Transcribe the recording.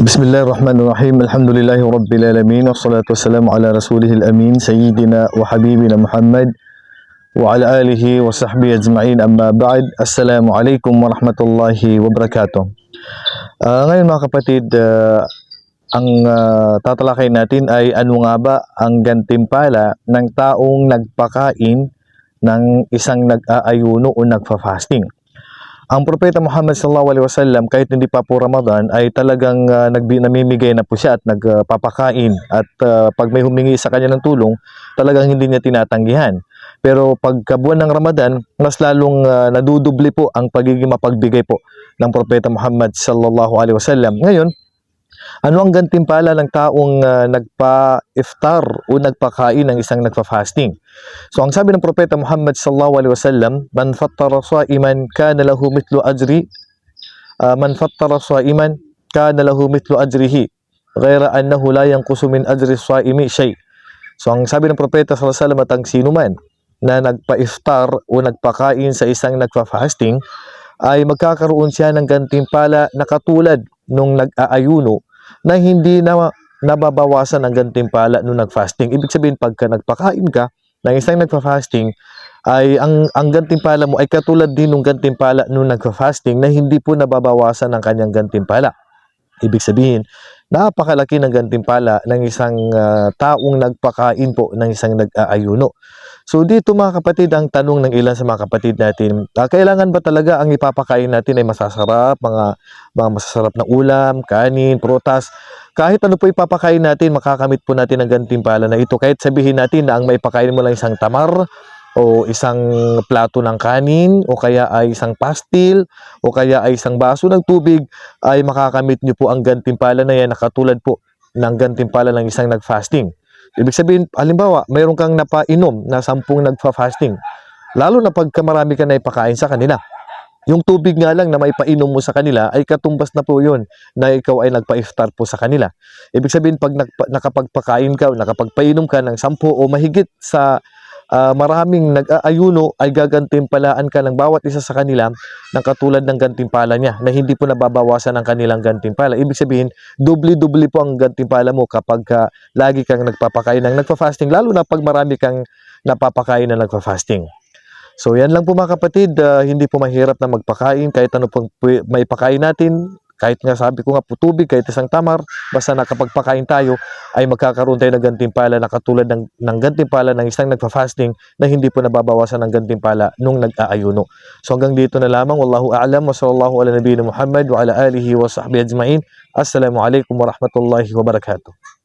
Bismillahirrahmanirrahim. Alhamdulillahi rabbil alamin. Wassalatu wassalamu ala rasulihil amin sayyidina wa habibina Muhammad wa ala alihi wa sahbihi ajma'in. Amma ba'd. Assalamu alaikum wa rahmatullahi wa barakatuh. Uh, ngayon mga kapatid, uh, ang ah, uh, tatalakay natin ay ano nga ba ang gantimpala ng taong nagpakain ng isang nag-aayuno o nagfa-fasting. Ang propeta Muhammad sallallahu alaihi wasallam kahit hindi pa po Ramadan ay talagang uh, nagbi na po siya at nagpapakain at ah, pag may humingi sa kanya ng tulong talagang hindi niya tinatanggihan. Pero pagka buwan ng Ramadan mas lalong ah, nadudubli po ang pagiging mapagbigay po ng propeta Muhammad sallallahu alaihi wasallam. Ngayon, ano ang gantimpala ng taong ah, nagpa-iftar o nagpakain ng isang nagfa-fasting? So ang sabi ng propeta Muhammad sallallahu alaihi wasallam, man fattara sa'iman kana lahu mithlu ajri ah, man fattara sa'iman kana lahu mithlu ajrihi ghayra annahu la yanqusu min ajri saimi shay. So ang sabi ng propeta sallallahu alaihi wasallam at ang sino man na nagpa-iftar o nagpakain sa isang nagfa-fasting ay magkakaroon siya ng gantimpala na katulad nung nag-aayuno na hindi na nababawasan ang gantimpala nung nag-fasting. Ibig sabihin pagka nagpakain ka ng isang nagfa-fasting ay ang ang gantimpala mo ay katulad din ng gantimpala nung nagfa-fasting na hindi po nababawasan ang kanyang gantimpala. Ibig sabihin, napakalaki ng gantimpala ng isang ah, taong nagpakain po ng isang nag-aayuno. So dito mga kapatid, ang tanong ng ilan sa mga kapatid natin, ah, kailangan ba talaga ang ipapakain natin ay masasarap, mga, mga masasarap na ulam, kanin, prutas? Kahit ano po ipapakain natin, makakamit po natin ang gantimpala na ito. Kahit sabihin natin na ang maipakain mo lang isang tamar, o isang plato ng kanin, o kaya ay isang pastil, o kaya ay isang baso ng tubig, ay makakamit nyo po ang gantimpala na yan na katulad po ng gantimpala ng isang nag-fasting. Ibig sabihin, halimbawa, mayroon kang napainom na sampung nagfa-fasting. Lalo na pagka marami ka na ipakain sa kanila. Yung tubig nga lang na may painom mo sa kanila ay katumbas na po yun na ikaw ay nagpa-iftar po sa kanila. Ibig sabihin, pag nakapagpakain ka o nakapagpainom ka ng sampu o mahigit sa ah, maraming nag-aayuno ay gagantimpalaan ka ng bawat isa sa kanila ng katulad ng gantimpala niya na hindi po nababawasan ang kanilang gantimpala. Ibig sabihin, dubli-dubli po ang gantimpala mo kapag ka lagi kang nagpapakain ng nagpa-fasting, lalo na pag marami kang napapakain na nagpa-fasting. So yan lang po mga kapatid, ah, hindi po mahirap na magpakain kahit ano pwe- may pakain natin, kahit nga sabi ko nga po tubig, kahit isang tamar, basta nakapagpakain tayo, ay magkakaroon tayo ng gantimpala na katulad ng, ng gantimpala ng isang nagpa-fasting na hindi po nababawasan ng gantimpala nung nag-aayuno. So hanggang dito na lamang, wallahu a'lam, wa sallallahu ala nabiyina Muhammad wa ala alihi wa sahbihi ajma'in. Assalamu alaikum warahmatullahi wabarakatuh.